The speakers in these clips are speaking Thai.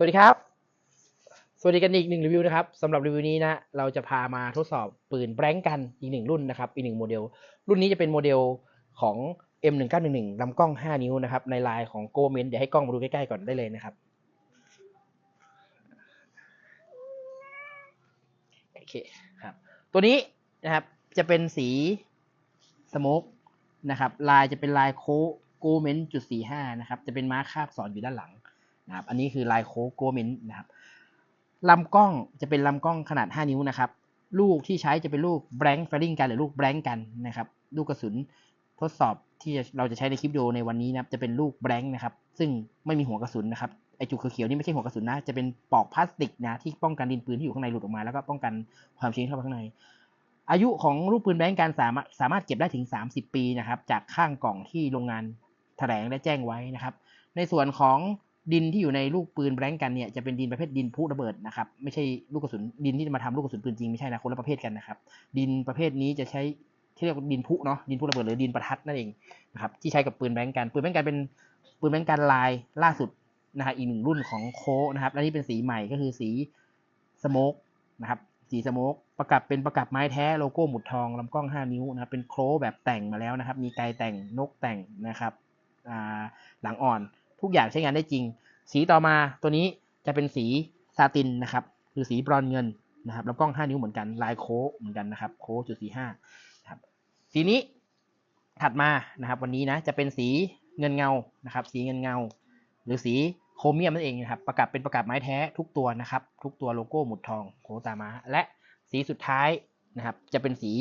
สวัสดีครับ สวัสดีกันอีกหนึ่งรีวิวนะครับสำหรับรีวิวนี้นะเราจะพามาทดสอบปืนแบงกันอีกหนึ่งรุ่นนะครับอีกหนึ่งโมเดล รุ่นนี้จะเป็นโมเดลของ M1911 ลำกล้อง 5 นิ้วนะครับในลายของโกเมนเดี๋ยวให้กล้องมาดูใกล้ๆก่อนได้เลยนะครับโอเคครับตัวนี้นะครับจะเป็นสีสโมกนะครับลายจะเป็นลายโคโกเมนจุดสี่ห้านะครับจะเป็นม้าคาบสอนอยู่ด้านหลัง นะครับ อันนี้คือลายโคโกเมนนะครับลำกล้องจะเป็นลำกล้องขนาด 5 นิ้วนะครับ ลูกที่ใช้จะเป็นลูกแบงค์แฟริงกันหรือลูกแบงค์กันนะครับ ลูกกระสุนทดสอบที่เราจะใช้ในคลิปวิดีโอในวันนี้นะครับจะเป็นลูกแบงค์นะครับ ซึ่งไม่มีหัวกระสุนนะครับไอจุกเขียวๆนี่ไม่ใช่หัวกระสุนนะ จะเป็นปลอกพลาสติกนะที่ป้องกันดินปืนที่อยู่ข้างในหลุดออกมา แล้วก็ป้องกันความชื้นเข้าไปข้างใน อายุของลูกปืนแบงก์การสามารถสามารถเก็บได้ถึง 30 ปีนะครับ จากข้างกล่องที่โรงงานแถลงและแจ้งไว้นะครับ ในส่วนของ ดินที่อยู่ในลูกปืนแบงก์กันเนี่ยจะเป็นดินประเภทดินพุระเบิดนะครับไม่ใช่ลูกกระสุนดินที่จะมาทำลูกกระสุนปืนจริงไม่ใช่นะคนละประเภทกันนะครับ ดินประเภทนี้จะใช้ที่เรียกว่าดินพุเนาะดินพุระเบิดหรือดินประทัดนั่นเองนะครับที่ใช้กับปืนแบงก์กัน ปืนแบงก์กันเป็นปืนแบงก์กันลายล่าสุดนะครับอีกหนึ่งรุ่นของโคนะครับและนี่เป็นสีใหม่ก็คือสีสโมกนะครับสีสโมกประกับเป็นประกับไม้แท้โลโก้หมุดทองลำกล้อง 5 นิ้วนะครับเป็นโครแบบแต่งมาแล้วนะครับ มีไกแต่งนกแต่งนะครับอ่าหลังอ่อนทุกอย่างใช้งานได้จริง สีต่อมาตัวนี้จะเป็นสีซาตินนะครับ คือสีบรอนเงินนะครับลำกล้อง 5 นิ้วเหมือนกัน ลายโค้เหมือนกันนะครับ โค้จุดสี่ห้าครับสีนี้ถัดมานะครับ วันนี้นะจะเป็นสีเงินเงานะครับ สีเงินเงา หรือสีโครเมียมนั่นเองนะครับ ประกับเป็นประกับไม้แท้ทุกตัวนะครับ ทุกตัวโลโก้หมุดทองโคตามาและสีสุดท้ายนะครับ จะเป็นสี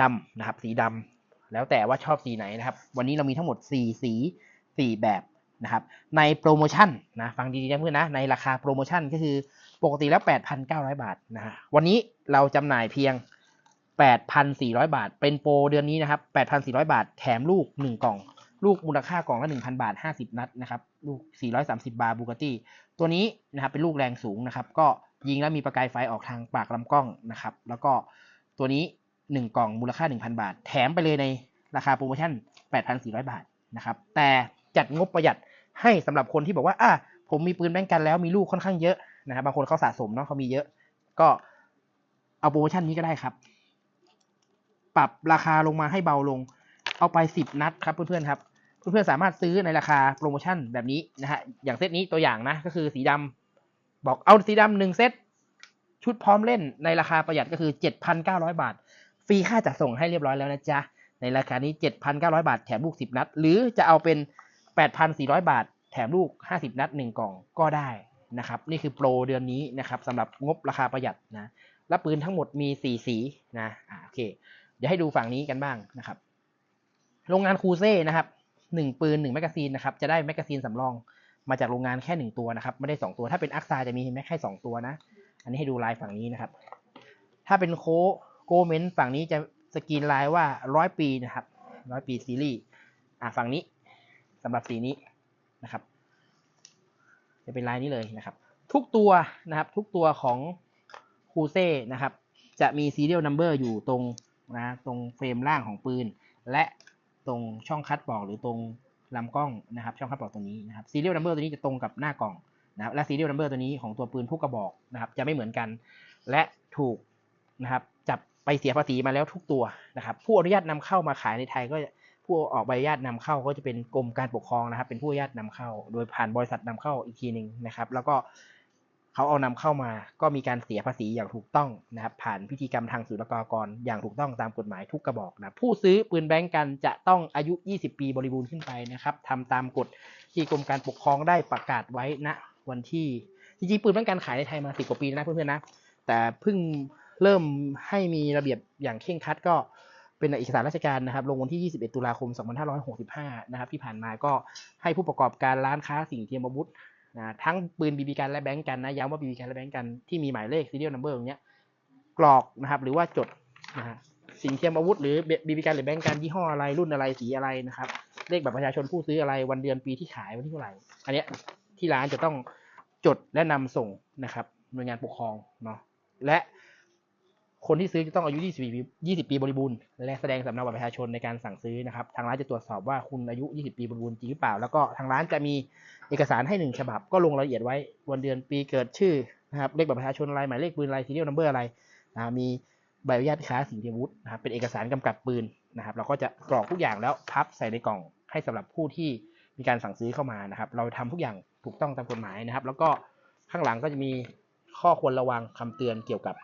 ดำนะครับ สีดำแล้วแต่ว่าชอบสีไหนนะครับ วันนี้เรามีทั้งหมด 4 สี 4 แบบ นะครับในโปรโมชั่นนะฟังดีๆนะเพื่อนนะในราคาโปรโมชั่นก็คือปกติแล้ว 8,900 บาทนะฮะวันนี้เราจำหน่ายเพียง 8,400 บาท เป็นโปรเดือนนี้นะครับ 8,400 บาท แถมลูก 1 กล่อง ลูกมูลค่ากล่องละ 1,000 บาท 50 นัดนะครับ ลูก 430 บาร์บูกตี้ ตัวนี้นะครับเป็นลูกแรงสูงนะครับ ก็ยิงแล้วมีประกายไฟออกทางปากลำกล้องนะครับ แล้วก็ตัวนี้ 1 กล่องมูลค่า 1,000 บาท แถมไปเลยในราคาโปรโมชั่น 8,400 บาทนะครับ แต่จัดงบประหยัด ให้สำหรับคนที่บอกว่าอะผมมีปืนแบงกันแล้วมีลูกค่อนข้างเยอะนะครับบางคนเขาสะสมเนาะเขามีเยอะ ก็เอาโปรโมชั่นนี้ก็ได้ครับ ปรับราคาลงมาให้เบาลง เอาไป 10 นัดครับเพื่อนๆครับเพื่อนๆสามารถซื้อในราคาโปรโมชั่นแบบนี้นะฮะอย่างเซตนี้ตัวอย่างนะก็คือสีดำบอกเอาสีดำหนึ่งเซตชุดพร้อมเล่นในราคาประหยัดก็คือ 7,900 บาท ฟรีค่าจัดส่งให้เรียบร้อยแล้วนะจ๊ะ ในราคานี้ 7,900 บาทแถมลูก 10 นัด หรือจะเอาเป็น 8,400 บาท แถมลูก 50 นัด 1 กล่องก็ได้นะครับ นี่คือโปรเดือนนี้นะครับสำหรับงบราคาประหยัดนะและปืนทั้งหมดมี 4 สีนะอ่าโอเค เดี๋ยวให้ดูฝั่งนี้กันบ้างนะครับ โรงงานคูเซ่นะครับหนึ่งปืนหนึ่งแมกกาซีนนะครับ จะได้แมกกาซีนสำรองมาจากโรงงานแค่หนึ่งตัวนะครับ ไม่ได้สองตัว ถ้าเป็นอักซาจะมีแม็กแค่สองตัวนะ อันนี้ให้ดูลายฝั่งนี้นะครับ ถ้าเป็นโคโกเมนฝั่งนี้จะสกรีนลายว่าร้อยปีนะครับร้อยปีซีรีส์อ่าฝั่งนี้ สำหรับสีนี้นะครับ จะเป็นลายนี้เลยนะครับ ทุกตัวนะครับทุกตัวของคูเซ่นะครับ จะมี serial number อยู่ตรงนะตรงเฟรมล่างของปืน และตรงช่องคัดปอกหรือตรงลำกล้องนะครับ ช่องคัดปอกตรงนี้นะครับ serial number ตัวนี้จะตรงกับหน้ากล่องนะครับและ serial number ตัวนี้ของตัวปืนทุกกระบอกนะครับ จะไม่เหมือนกัน และถูกนะครับ จับไปเสียภาษีมาแล้วทุกตัวนะครับ ผู้อนุญาตนำเข้ามาขายในไทยก็ ผู้ออกใบอนุญาตนำเข้าก็จะเป็นกรมการปกครองนะครับ เป็นผู้อนุญาตนำเข้า โดยผ่านบริษัทนำเข้าอีกทีหนึ่งนะครับ แล้วก็เขาเอานำเข้ามา ก็มีการเสียภาษีอย่างถูกต้องนะครับ ผ่านพิธีกรรมทางศุลกากรอย่างถูกต้องตามกฎหมายทุกกระบอกนะผู้ซื้อปืนแบงก์กันจะต้องอายุ 20 ปีบริบูรณ์ขึ้นไปนะครับทำตามกฎที่กรมการปกครองได้ประกาศไว้ณวันที่จริงๆปืนแบงก์กันขายในไทยมาสิบกว่าปีแล้วนะเพื่อนๆนะแต่เพิ่งเริ่มให้มีระเบียบอย่างเคร่งครัดก็ เป็นเอกสารราชการนะครับ ลงวันที่ 21 ตุลาคม 2565 นะครับ ที่ผ่านมาก็ให้ผู้ประกอบการร้านค้าสิ่งเทียมอาวุธนะทั้งปืนบีบีกันและแบงก์กันนะย้ำว่าบีบีกันและแบงก์กันที่มีหมายเลข serial number อย่างเงี้ยกรอกนะครับ หรือว่าจดนะฮะสิ่งเทียมอาวุธหรือบีบีกันหรือแบงก์กันยี่ห้ออะไรรุ่นอะไรสีอะไรนะครับ เลขบัตรประชาชนผู้ซื้ออะไรวันเดือนปีที่ขายวันที่เท่าไหร่อันเนี้ยที่ร้านจะต้องจดและนำส่งนะครับหน่วยงานปกครองเนาะและ คนที่ซื้อจะต้องอายุ 20 ปี 20 ปีบริบูรณ์ และแสดงสำเนาบัตรประชาชนในการสั่งซื้อนะครับ ทางร้านจะตรวจสอบว่าคุณอายุ 20 ปีบริบูรณ์จริงหรือเปล่า แล้วก็ทางร้านจะมีเอกสารให้หนึ่งฉบับ ก็ลงรายละเอียดไว้ วันเดือนปีเกิดชื่อนะครับ เลขบัตรประชาชนอะไร หมายเลขปืนอะไร serial number อะไรนะมีใบอนุญาตค้าสิ่งเทียมอาวุธนะครับ เป็นเอกสารกำกับปืนนะครับ เราก็จะกรอกทุกอย่างแล้วพับใส่ในกล่องให้สำหรับผู้ที่มีการสั่งซื้อเข้ามานะครับ เราทำทุกอย่างถูกต้องตามกฎหมายนะครับ แล้วก็ข้างหลังก็จะมีข้อควรระวังคำเตือนเกี่ยวกับ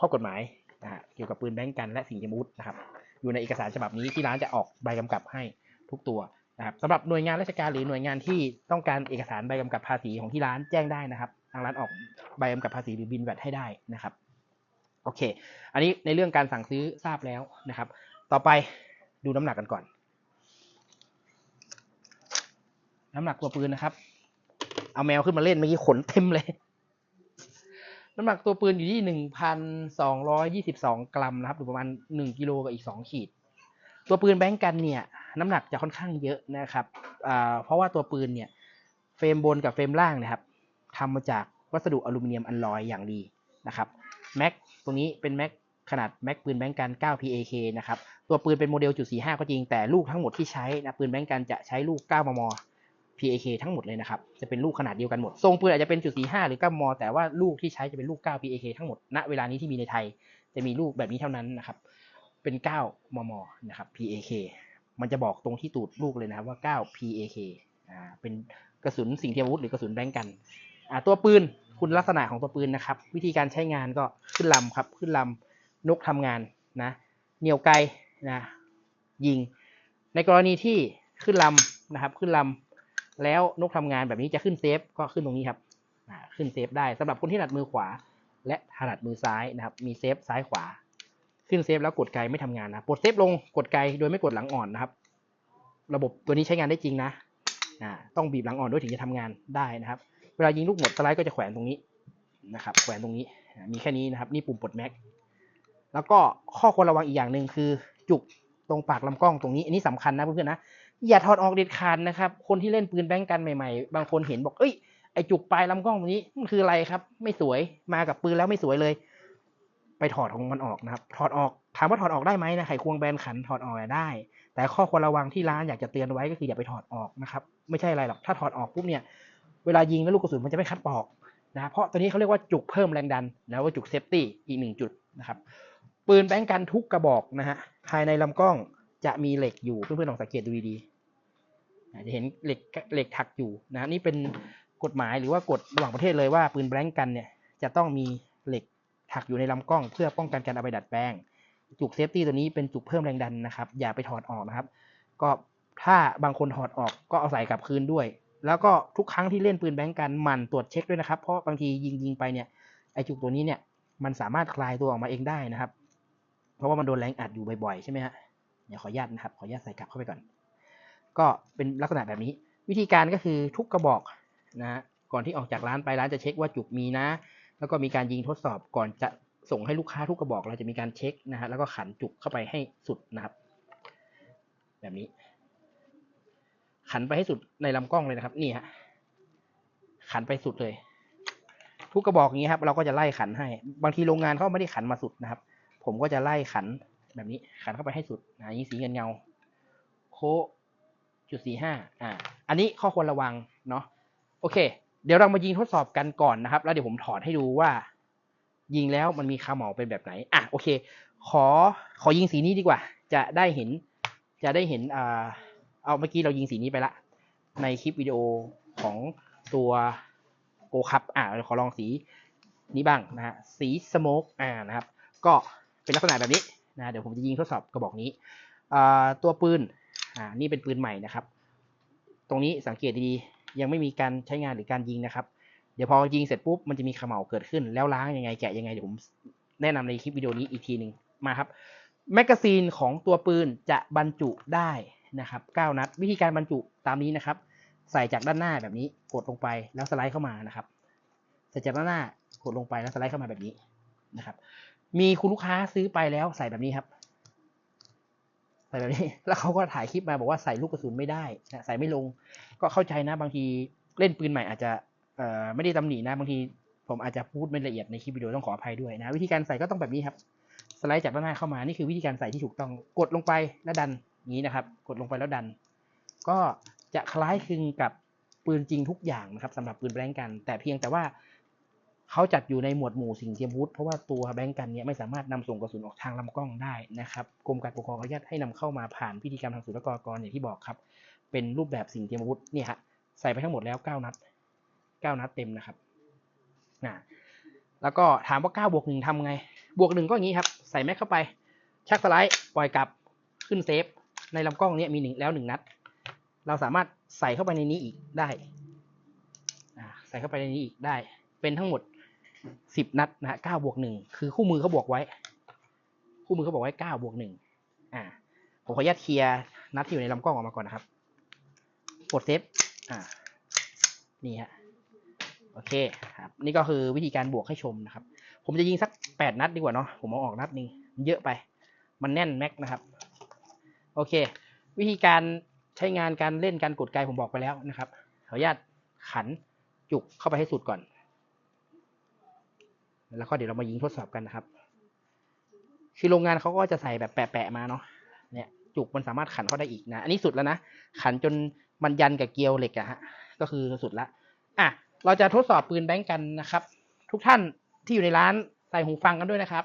ข้อกฎหมายนะฮะเกี่ยวกับปืนแบงก์กันและสิ่งเทียมุธนะครับอยู่ในเอกสารฉบับนี้ที่ร้านจะออกใบกำกับให้ทุกตัวนะครับสำหรับหน่วยงานราชการหรือหน่วยงานที่ต้องการเอกสารใบกำกับภาษีของที่ร้านแจ้งได้นะครับทางร้านออกใบกำกับภาษีหรือบินแวดให้ได้นะครับโอเค อันนี้ในเรื่องการสั่งซื้อทราบแล้วนะครับ ต่อไปดูน้ำหนักกันก่อน น้ำหนักตัวปืนนะครับ เอาแมวขึ้นมาเล่นเมื่อกี้ขนเต็มเลย น้ำหนักตัวปืนอยู่ที่หนึ่งพันสองร้อยยี่สิบสองกรัมนะครับหรือประมาณหนึ่งกิโลกับอีกสองขีด ตัวปืนแบงก์กันเนี่ย น้ำหนักจะค่อนข้างเยอะนะครับเพราะว่าตัวปืนเนี่ย เฟรมบนกับเฟรมล่างนะครับทำมาจากวัสดุอลูมิเนียมอัลลอยอย่างดีนะครับแม็กตรงนี้เป็นแม็กขนาดแม็กปืนแบงก์กัน 9 PAK นะครับ ตัวปืนเป็นโมเดลจุด45 ก็จริง แต่ลูกทั้งหมดที่ใช้นะปืนแบงก์กันจะใช้ลูก 9 มม PAK ทั้งหมดเลยนะครับ จะเป็นลูกขนาดเดียวกันหมด ทรงปืนอาจจะเป็นจุด45หรือ9มม แต่ว่าลูกที่ใช้จะเป็นลูก 9 PAK ทั้งหมด ณ เวลานี้ที่มีในไทย จะมีลูกแบบนี้เท่านั้นนะครับ เป็น 9 มม นะครับ PAK มันจะบอกตรงที่ตูดลูกเลยนะครับว่า 9 PAK อ่า เป็นกระสุนสิ่งเทียมอาวุธหรือกระสุนแบงกัน อ่า ตัวปืน คุณลักษณะของตัวปืนนะครับ วิธีการใช้งานก็ขึ้นลำครับ ขึ้นลำนกทำงานนะ เหนี่ยวไกลนะ ยิง ในกรณีที่ขึ้นลำนะครับ ขึ้นลำ แล้วนกทำงานแบบนี้จะขึ้นเซฟก็ขึ้นตรงนี้ครับขึ้นเซฟได้สำหรับคนที่ถนัดมือขวา และถนัดมือซ้ายนะครับ มีเซฟซ้ายขวา ขึ้นเซฟแล้วกดไกไม่ทำงานนะกดเซฟลงกดไกโดยไม่กดหลังอ่อนนะครับ ระบบตัวนี้ใช้งานได้จริงนะต้องบีบหลังอ่อนด้วยถึงจะทำงานได้นะครับ เวลายิงลูกหมดสไลด์ก็จะแขวนตรงนี้นะครับ แขวนตรงนี้มีแค่นี้นะครับ นี่ปุ่มปลดแม็กแล้วก็ข้อควรระวังอีกอย่างหนึ่งคือจุกตรงปากลำกล้องตรงนี้อันนี้สำคัญนะเพื่อนๆนะ อย่าถอดออกเด็ดขาดนะครับ คนที่เล่นปืนแบงก์กันใหม่ๆ บางคนเห็นบอก เอ้ย ไอจุกปลายลำกล้องตรงนี้มันคืออะไรครับ ไม่สวย มากับปืนแล้วไม่สวยเลย ไปถอดของมันออกนะครับ ถอดออก ถามว่าถอดออกได้ไหมนะไขควงแบนขันถอดออกได้ แต่ข้อควรระวังที่ร้านอยากจะเตือนไว้ก็คืออย่าไปถอดออกนะครับ ไม่ใช่อะไรหรอก ถ้าถอดออกปุ๊บเนี่ย เวลายิงแล้วลูกกระสุนมันจะไม่คัดปอกนะเพราะตัวนี้เขาเรียกว่าจุกเพิ่มแรงดัน แล้วว่าจุกเซฟตี้อีกหนึ่งจุดนะครับ ปืนแบงก์กันทุกกระบอกนะฮะ ภายในลำกล้อง จะมีเหล็กอยู่เพื่อนๆลองสังเกตดูดีๆจะเห็นเหล็กเหล็กถักอยู่นะนี่เป็นกฎหมายหรือว่ากฎระหว่างประเทศเลยว่าปืนแบงก์กันเนี่ยจะต้องมีเหล็กถักอยู่ในลำกล้อง เพื่อป้องกันการเอาไปดัดแปลง จุกเซฟตี้ตัวนี้เป็นจุกเพิ่มแรงดันนะครับ อย่าไปถอดออกนะครับ ก็ถ้าบางคนถอดออกก็เอาใส่กลับคืนด้วย แล้วก็ทุกครั้งที่เล่นปืนแบงก์กันหมั่นตรวจเช็คด้วยนะครับ เพราะบางทียิงยิงไปเนี่ยไอจุกตัวนี้เนี่ยมันสามารถคลายตัวออกมาเองได้นะครับ เพราะว่ามันโดนแรงอัดอยู่บ่อยๆใช่ไหมฮะ เดี๋ยวขออนุญาตนะครับ ขออนุญาตใส่กลับเข้าไปก่อน ก็เป็นลักษณะแบบนี้ วิธีการก็คือทุกกระบอกนะฮะก่อนที่ออกจากร้านไปร้านจะเช็คว่าจุกมีนะ แล้วก็มีการยิงทดสอบก่อนจะส่งให้ลูกค้าทุกกระบอกเราจะมีการเช็คนะฮะแล้วก็ขันจุกเข้าไปให้สุดนะครับ แบบนี้ ขันไปให้สุดในลำกล้องเลยนะครับ นี่ฮะขันไปสุดเลย ทุกกระบอกอย่างนี้ครับ เราก็จะไล่ขันให้ บางทีโรงงานเขาไม่ได้ขันมาสุดนะครับ ผมก็จะไล่ขัน แบบนี้ขันเข้าไปให้สุดนะยิงสีเงินเงา โคจุดสี่ห้าอ่า อันนี้ข้อควรระวังเนาะโอเค เดี๋ยวเรามายิงทดสอบกันก่อนนะครับ แล้วเดี๋ยวผมถอดให้ดูว่า ยิงแล้วมันมีคาหมาเป็นแบบไหนอะโอเค ขอขอยิงสีนี้ดีกว่า จะได้เห็น จะได้เห็นอ่าเอาเมื่อกี้เรายิงสีนี้ไปละ ในคลิปวิดีโอของตัวโกคับอ่าขอลองสีนี้บ้างนะฮะสีสโมกอ่านะครับ ก็เป็นลักษณะแบบนี้ นะเดี๋ยวผมจะยิงทดสอบกระบอกนี้ตัวปืนนี่เป็นปืนใหม่นะครับ ตรงนี้สังเกตดีๆยังไม่มีการใช้งานหรือการยิงนะครับ เดี๋ยวพอยิงเสร็จปุ๊บมันจะมีขม่าเกิดขึ้นแล้วล้างยังไงแกะยังไงเดี๋ยวผมแนะนำในคลิปวิดีโอนี้อีกทีหนึ่งมาครับแมกกาซีนของตัวปืนจะบรรจุได้นะครับ 9 นัด วิธีการบรรจุตามนี้นะครับ ใส่จากด้านหน้าแบบนี้กดลงไปแล้วสไลด์เข้ามานะครับใส่จากด้านหน้ากดลงไปแล้วสไลด์เข้ามาแบบนี้นะครับ มีคุณลูกค้าซื้อไปแล้วใส่แบบนี้ครับ ใส่แบบนี้ แล้วเขาก็ถ่ายคลิปมาบอกว่าใส่ลูกกระสุนไม่ได้นะใส่ไม่ลง ก็เข้าใจนะบางทีเล่นปืนใหม่อาจจะไม่ได้ตำหนินะบางทีผมอาจจะพูดไม่ละเอียดในคลิปวิดีโอต้องขออภัยด้วยนะ วิธีการใส่ก็ต้องแบบนี้ครับ สไลด์จากด้านหน้าเข้ามานี่คือวิธีการใส่ที่ถูกต้องกดลงไปแล้วดันอย่างนี้นะครับ กดลงไปแล้วดัน ก็จะคล้ายคลึงกับปืนจริงทุกอย่างนะครับสำหรับปืนแบงก์กัน แต่เพียงแต่ว่า เขาจัดอยู่ในหมวดหมู่สิ่งเทียมวุธเพราะว่าตัวแบงก์กันเนี้ยไม่สามารถนำส่งกระสุนออกทางลำกล้องได้นะครับกรมการปกครองอนุญาตให้นำเข้ามาผ่านพิธีกรรมทางศุลกากรอย่างที่บอกครับ เป็นรูปแบบสิ่งเทียมวุธเนี่ยฮะใส่ไปทั้งหมดแล้วเก้านัดเก้านัดเต็มนะครับนะแล้วก็ถามว่าเก้าบวกหนึ่งทำไง บวกหนึ่งก็อย่างนี้ครับ ใส่แม็กเข้าไป ชักสไลด์ ปล่อยกลับ ขึ้นเซฟ ในลำกล้องเนี้ยมีหนึ่งแล้วหนึ่งนัด เราสามารถใส่เข้าไปในนี้อีกได้ ใส่เข้าไปในนี้อีกได้ เป็นทั้งหมด สิบนัดนะฮะเก้าบวกหนึ่งคือคู่มือเขาบวกไว้ คู่มือเขาบอกไว้เก้าบวกหนึ่งอ่าผมขออนุญาตเคลียร์นัดที่อยู่ในลำกล้องออกมาก่อนนะครับกดเซฟอ่านี่ฮะโอเคครับนี่ก็คือวิธีการบวกให้ชมนะครับ ผมจะยิงสักแปดนัดดีกว่าเนาะผมเอาออกนัดหนึงมันเยอะไป มันแน่นแม็กนะครับ โอเค วิธีการใช้งานการเล่นการกดไกลผมบอกไปแล้วนะครับขออนุญาตขันจุกเข้าไปให้สุดก่อน แล้วก็เดี๋ยวเรามายิงทดสอบกันนะครับ คือโรงงานเขาก็จะใส่แบบแปะๆมาเนาะเนี่ยจุกมันสามารถขันเข้าได้อีกนะ อันนี้สุดแล้วนะ ขันจนมันยันกับเกลียวเหล็กอะฮะ ก็คือสุดละ อะ เราจะทดสอบปืนแบงก์กันนะครับ ทุกท่านที่อยู่ในร้านใส่หูฟังกันด้วยนะครับ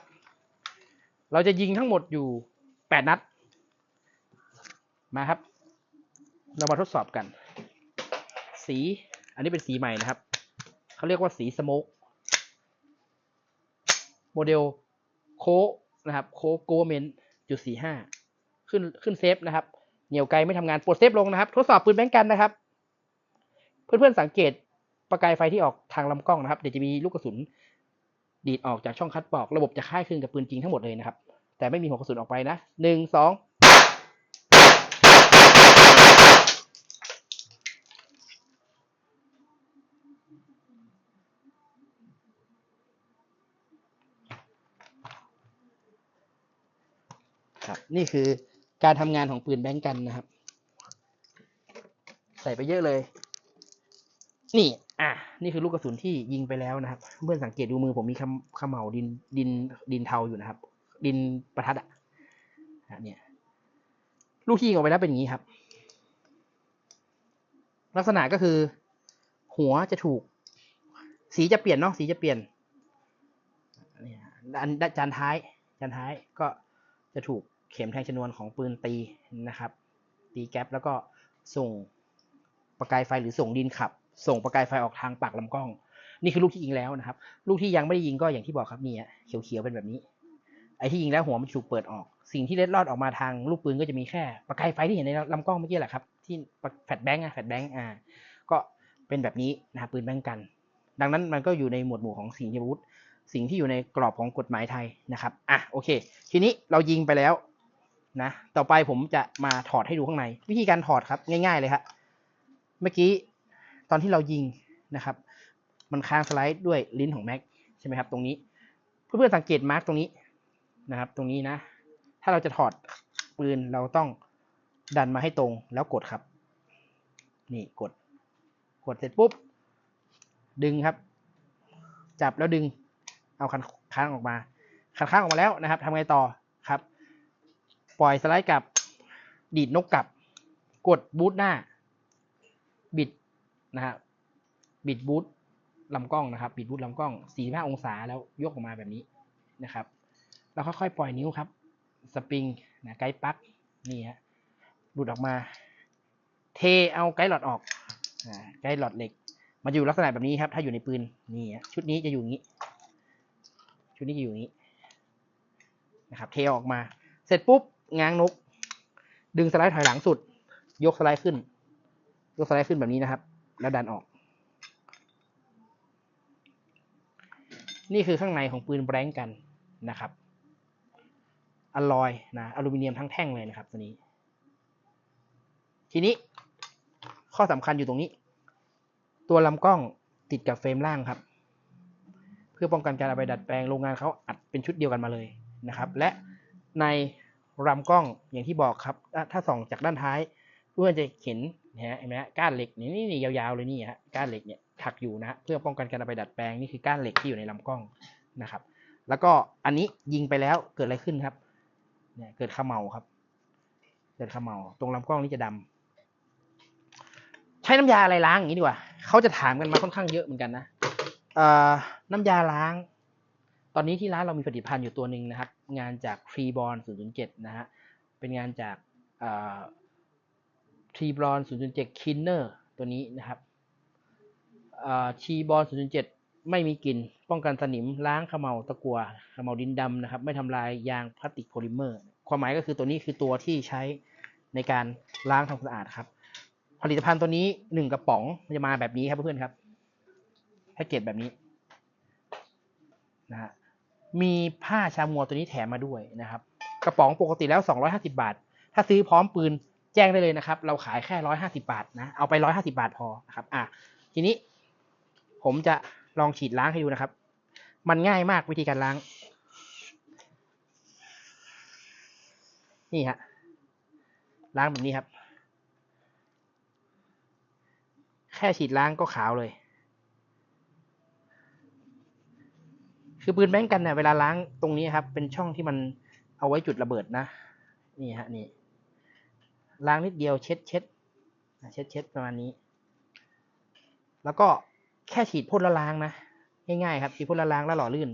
เราจะยิงทั้งหมดอยู่แปดนัด มาครับ เรามาทดสอบกัน สี อันนี้เป็นสีใหม่นะครับ เขาเรียกว่าสีสโมก โมเดลโคนะครับโคโกเมนจุดสี่ห้าขึ้นขึ้นเซฟนะครับ เหนียวไกลไม่ทำงานปลดเซฟลงนะครับ ทดสอบปืนแบงก์กันนะครับ เพื่อนๆสังเกตประกายไฟที่ออกทางลำกล้องนะครับ เดี๋ยวจะมีลูกกระสุนดีดออกจากช่องคัดปอก ระบบจะคล้ายคลึงกับปืนจริงทั้งหมดเลยนะครับ แต่ไม่มีหัวกระสุนออกไปนะหนึ่งสอง ครับ นี่คือการทำงานของปืนแบงกันนะครับ ใส่ไปเยอะเลย นี่ อะ นี่คือลูกกระสุนที่ยิงไปแล้วนะครับ เพื่อนสังเกตดูมือผมมีขมขมเหลาดินดินดินเทาอยู่นะครับ ดินประทัดอะเนี่ย ลูกที่ยิงออกไปแล้วเป็นอย่างนี้ครับ ลักษณะก็คือ หัวจะถูก สีจะเปลี่ยนเนาะสีจะเปลี่ยนเนี่ยอันด้านจานท้ายจานท้ายก็จะถูก เข็มแทงชนวนของปืนตีนะครับ ตีแก๊ปแล้วก็ส่งประกายไฟหรือส่งดินขับ ส่งประกายไฟออกทางปากลำกล้อง นี่คือลูกที่ยิงแล้วนะครับ ลูกที่ยังไม่ได้ยิงก็อย่างที่บอกครับนี่ฮะเขียวๆเป็นแบบนี้ ไอ้ที่ยิงแล้วหัวมันถูกเปิดออก สิ่งที่เล็ดลอดออกมาทางลูกปืนก็จะมีแค่ประกายไฟที่เห็นในลำกล้องเมื่อกี้แหละครับ ที่แฟลชแบงค์อะแฟลชแบงค์อ่า ก็เป็นแบบนี้นะครับปืนแบงกัน ดังนั้นมันก็อยู่ในหมวดหมู่ของสิ่งที่อาวุธสิ่งที่อยู่ในกรอบของกฎหมายไทยนะครับ อะ โอเค ทีนี้เรายิงไปแล้ว นะ ต่อไปผมจะมาถอดให้ดูข้างใน วิธีการถอดครับง่าย ๆเลยครับเมื่อกี้ตอนที่เรายิงนะครับ มันค้างสไลด์ด้วยลิ้นของแม็กใช่ไหมครับ ตรงนี้ เพื่อนๆสังเกตมาร์กตรงนี้นะครับ ตรงนี้นะ ถ้าเราจะถอดปืนเราต้องดันมาให้ตรงแล้วกดครับ นี่กด กดเสร็จปุ๊บ ดึงครับ จับแล้วดึง เอาคันค้างออกมา คันค้างออกมาแล้วนะครับทำไงต่อ ปล่อยสไลด์กลับ ดีดนกกลับ กดบูทหน้า บิดนะฮะบิดบูทลำกล้องนะครับ บิดบูทลำกล้อง 45 องศาแล้วยกออกมาแบบนี้นะครับ แล้วค่อยๆปล่อยนิ้วครับ สปริงนะไกด์ปั๊กนี่ฮะหลุดออกมา เทเอาไกด์หลอดออกไกด์หลอดเหล็กมาอยู่ลักษณะแบบนี้ครับ ถ้าอยู่ในปืนนี่ฮะชุดนี้จะอยู่อย่างนี้ ชุดนี้จะอยู่อย่างนี้นะครับ เทออกมา เสร็จปุ๊บ ง้างนก ดึงสไลด์ถอยหลังสุด ยกสไลด์ขึ้น ยกสไลด์ขึ้นแบบนี้นะครับ แล้วดันออก นี่คือข้างในของปืนแบงก์กันนะครับอลลอยนะอลูมิเนียมทั้งแท่งเลยนะครับตัวนี้ ทีนี้ข้อสำคัญอยู่ตรงนี้ ตัวลำกล้องติดกับเฟรมล่างครับ เพื่อป้องกันการเอาไปดัดแปลงโรงงานเขาอัดเป็นชุดเดียวกันมาเลยนะครับ และใน ลำกล้องอย่างที่บอกครับ ถ้าส่องจากด้านท้ายเพื่อนจะเห็นนะฮะเห็นไหมฮะก้านเหล็กนี่นี่นยาวๆเลยนี่ฮะก้านเหล็กเนี่ยถักอยู่นะเพื่อป้องกันการเอาไปดัดแปลงนี่คือก้านเหล็กที่อยู่ในลำกล้องนะครับ แล้วก็อันนี้ยิงไปแล้วเกิดอะไรขึ้นครับเนี่ยเกิดขมเมาครับ เกิดขมเมาตรงลำกล้องนี่จะดำใช้น้ำยาอะไรล้างอย่างนี้ดีกว่าเขาจะถามกันมาค่อนข้างเยอะเหมือนกันนะเอ่อน้ำยาล้าง ตอนนี้ที่ร้านเรามีผลิตภัณฑ์อยู่ตัวหนึ่งนะครับ งานจาก f r e e b o r n 007 นะฮะ เป็นงานจากเอ่อ t r e e b o r n 007 Cleaner ตัวนี้นะครับเอ่อ t r e e b o r n 007 ไม่มีกลิ่น ป้องกันสนิม ล้างเขมเหลาตะกัวเขมเหลาดินดำนะครับ ไม่ทำลายยางพลาสติกโพลิเมอร์ ความหมายก็คือตัวนี้คือตัวที่ใช้ในการล้างทำความสะอาดครับ ผลิตภัณฑ์ตัวนี้หนึ่งกระป๋องจะมาแบบนี้ครับเพื่อนๆครับ แพ็กเกจแบบนี้นะฮะ มีผ้าชามัวตัวนี้แถมมาด้วยนะครับ กระป๋องปกติแล้ว 250 บาท ถ้าซื้อพร้อมปืนแจ้งได้เลยนะครับ เราขายแค่ 150 บาทนะ เอาไป 150 บาทพอนะครับ อะ ทีนี้ผมจะลองฉีดล้างให้ดูนะครับ มันง่ายมากวิธีการล้าง นี่ฮะ ล้างแบบนี้ครับ แค่ฉีดล้างก็ขาวเลย คือปืนแบงกันเนี่ยเวลาล้างตรงนี้ครับ เป็นช่องที่มันเอาไว้จุดระเบิดนะ นี่ฮะนี่ล้างนิดเดียวเช็ดเช็ดเช็ดเช็ดประมาณนี้ แล้วก็แค่ฉีดพ่นละล้างนะง่ายๆครับฉีดพ่นละล้างแล้วหล่อลื่น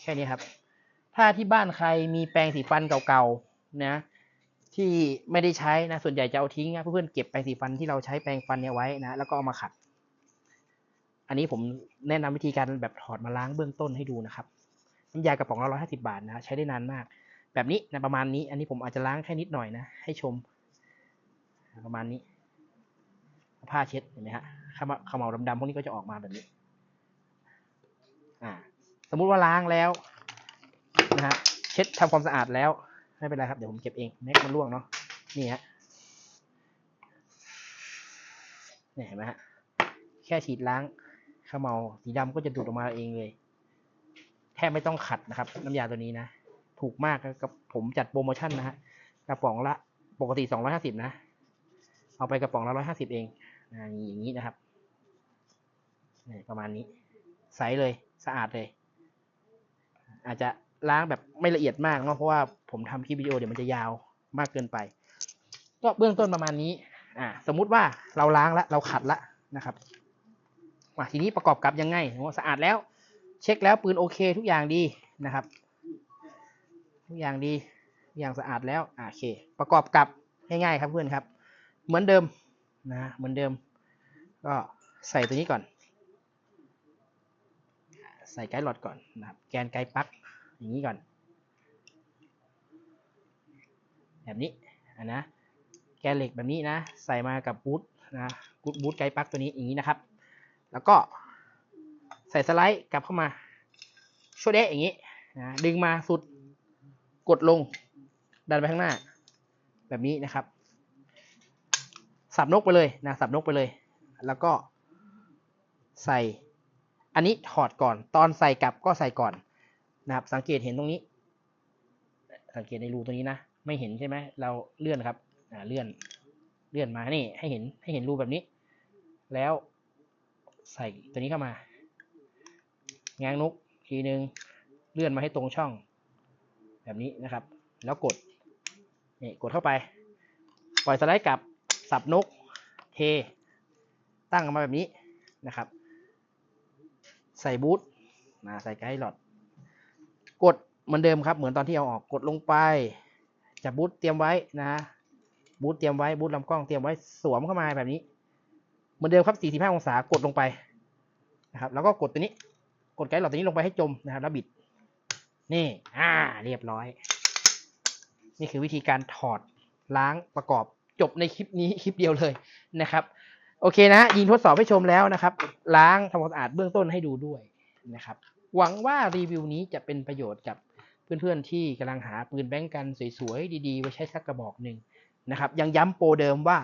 แค่นี้ครับ ถ้าที่บ้านใครมีแปรงสีฟันเก่าๆนะที่ไม่ได้ใช้นะส่วนใหญ่จะเอาทิ้งนะเพื่อนๆเก็บแปรงสีฟันที่เราใช้แปรงฟันเนี่ยไว้นะแล้วก็เอามาขัด อันนี้ผมแนะนำวิธีการแบบถอดมาล้างเบื้องต้นให้ดูนะครับน้ำยากระป๋องละร้อยห้าสิบาทนะใช้ได้นานมาก แบบนี้นะประมาณนี้ อันนี้ผมอาจจะล้างแค่นิดหน่อยนะ ให้ชม ประมาณนี้ผ้าเช็ดเห็นไหมฮะขมขมเหลาดำๆพวกนี้ก็จะออกมาแบบนี้ อ่า สมมุติว่าล้างแล้วนะฮะเช็ดทำความสะอาดแล้วไม่เป็นไรครับเดี๋ยวผมเก็บเองแม็กมันร่วงเนาะนี่ฮะเนี่ยเห็นไหมฮะแค่ฉีดล้าง ขมเหลาสีดำก็จะดูดออกมาเองเลย แทบไม่ต้องขัดนะครับ น้ำยาตัวนี้นะ ถูกมากกับผมจัดโปรโมชั่นนะฮะกระป๋องละปกติสองร้อยห้าสิบนะ เอาไปกระป๋องละร้อยห้าสิบเองนะอย่างนี้นะครับประมาณนี้ ใสเลยสะอาดเลย อาจจะล้างแบบไม่ละเอียดมากเนาะเพราะว่าผมทำคลิปวิดีโอเดี๋ยวมันจะยาวมากเกินไป ก็เบื้องต้นประมาณนี้ อ่า สมมุติว่าเราล้างแล้วเราขัดละนะครับ มาทีนี้ประกอบกับยังไงสะอาดแล้ว เช็คแล้วปืนโอเคทุกอย่างดีนะครับ ทุกอย่างดีอย่างสะอาดแล้วโอเค ประกอบกับง่ายๆครับเพื่อนครับ เหมือนเดิมนะเหมือนเดิม ก็ใส่ตัวนี้ก่อน ใส่ไกด์หลอดก่อนนะครับแกนไกด์ปลั๊กอย่างนี้ก่อน แบบนี้นะแกนเหล็กแบบนี้นะ ใส่มากับบูทนะบูทบูทไกด์ปลั๊กตัวนี้อย่างนี้นะครับ แล้วก็ใส่สไลด์กลับเข้ามาช่วยเดะอย่างนี้นะดึงมาสุดกดลง ดันไปข้างหน้า แบบนี้นะครับ สับนกไปเลยนะสับนกไปเลย แล้วก็ใส่อันนี้ถอดก่อน ตอนใส่กลับก็ใส่ก่อนนะครับ สังเกตเห็นตรงนี้ สังเกตในรูตรงนี้นะ ไม่เห็นใช่ไหมเราเลื่อนครับเลื่อนเลื่อนมานี่ให้เห็นให้เห็นรูแบบนี้ แล้ว ใส่ตัวนี้เข้ามา ง้างนุกทีนึงเลื่อนมาให้ตรงช่อง แบบนี้นะครับ แล้วกดนี่กดเข้าไป ปล่อยสไลด์กลับสับนก เท ตั้งออกมาแบบนี้นะครับ ใส่บูทนะใส่ไกด์หลอดกดเหมือนเดิมครับ เหมือนตอนที่เอาออกกดลงไปจับบูทเตรียมไว้นะบูทเตรียมไว้บูทลำกล้องเตรียมไว้สวมเข้ามาแบบนี้ เหมือนเดิมครับ 45 องศากดลงไปนะครับแล้วก็กดตัวนี้ กดไกด์หลอดตัวนี้ลงไปให้จมนะครับแล้วบิด นี่ อ่า เรียบร้อย นี่คือวิธีการถอดล้างประกอบจบในคลิปนี้คลิปเดียวเลยนะครับ โอเคนะ ยิงทดสอบให้ชมแล้วนะครับ ล้างทำความสะอาดเบื้องต้นให้ดูด้วยนะครับ หวังว่ารีวิวนี้จะเป็นประโยชน์กับเพื่อนๆที่กำลังหาปืนแบงก์กันสวยๆดีๆไว้ใช้สักกระบอกหนึ่งนะครับ ยังย้ำโปรเดิมว่า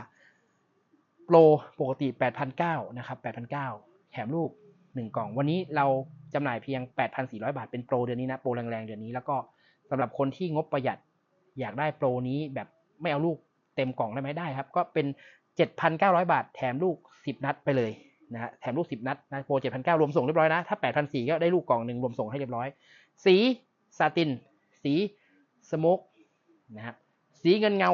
โปรปกติ 8,900นะครับ8,900แถมลูก 1 กล่อง วันนี้เราจำหน่ายเพียง 8,400 บาทเป็นโปรเดือนนี้นะ โปรแรงๆเดือนนี้ แล้วก็สำหรับคนที่งบประหยัดอยากได้โปรนี้แบบไม่เอาลูกเต็มกล่องได้ไหมได้ครับ ก็เป็น 7,900 บาท แถมลูก 10 นัดไปเลยนะฮะแถมลูกสิบนัดนะโปรเจ็ดพันเก้ารวมส่งเรียบร้อยนะ ถ้าแปดพันสี่ก็ได้ลูกกล่องหนึ่งรวมส่งให้เรียบร้อย สีซาติน สีสโมกนะครับสีเงินเงา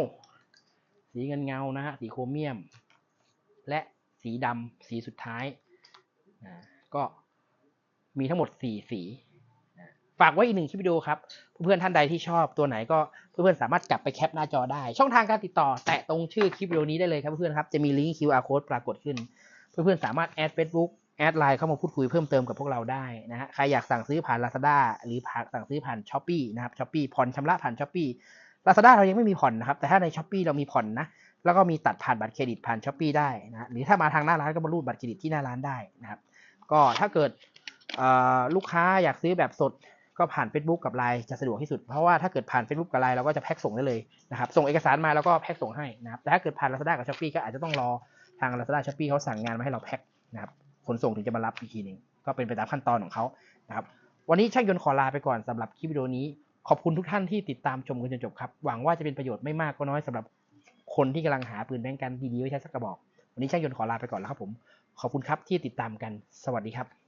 สีเงินเงานะฮะสีโครเมียม และสีดำสีสุดท้ายนะก็มีทั้งหมดสี่สีนะฝากไว้อีกหนึ่งคลิปวิดีโอครับ เพื่อนๆท่านใดที่ชอบตัวไหนก็เพื่อนๆสามารถกลับไปแคปหน้าจอได้ ช่องทางการติดต่อ แตะตรงชื่อคลิปวิดีโอนี้ได้เลยครับเพื่อนๆครับ จะมีลิงก์ QR code ปรากฏขึ้น เพื่อนๆสามารถแอด Facebook แอดไลน์เข้ามาพูดคุยเพิ่มเติมกับพวกเราได้นะฮะ ใครอยากสั่งซื้อผ่าน Lazada หรือผ่านสั่งซื้อผ่าน s h อ p e e นะครับ s h อ p e e ผ่อนชำระผ่าน s h อ p e e Lazada เรายังไม่มีผ่อนนะครับ แต่ถ้าใน s h อ p e e เรามีผ่อนนะ แล้วก็มีตัดผ่านบัตรเครดิตผ่าน s h อ p e e ได้นะหรือถ้ามาทางหน้าร้านก็มารูดบัตรเครดิตที่หน้าร้านได้นะครับ ก็ถ้าเกิดลูกค้าอยากซื้อแบบสดก็ผ่าน Facebook กับ Line จะสะดวกที่สุด เพราะว่าถ้าเกิดผ่าน Facebook กับ Line เราก็จะแพ็คส่งได้เลยนะครับ ส่งเอกสารมาแล้วก็แพ็คส่งให้นะครับ แต่ถ้าเกิดผ่าน Lazada กับ s h อ p e e ก็อาจจะต้องรอทาง Lazada s h อ p e e เขาสั่งงานมาให้เราแพ็คนะครับ ขนส่งถึงจะมารับอีกทีหนึ่งก็เป็นไปตามขั้นตอนของเขานะครับ วันนี้ช่างยนต์ขอลาไปก่อนสำหรับคลิปวิดีโอนี้ ขอบคุณทุกท่านที่ติดตามชมกันจนจบครับ หวังว่าจะเป็นประโยชน์ไม่มากก็น้อยสำหรับคนที่กำลังหาปืนแบงกันดีๆไว้ใช้สักกระบอก วันนี้ช่างยนต์ขอลาไปก่อนแล้วครับผม ขอบคุณครับที่ติดตามกัน สวัสดีครับ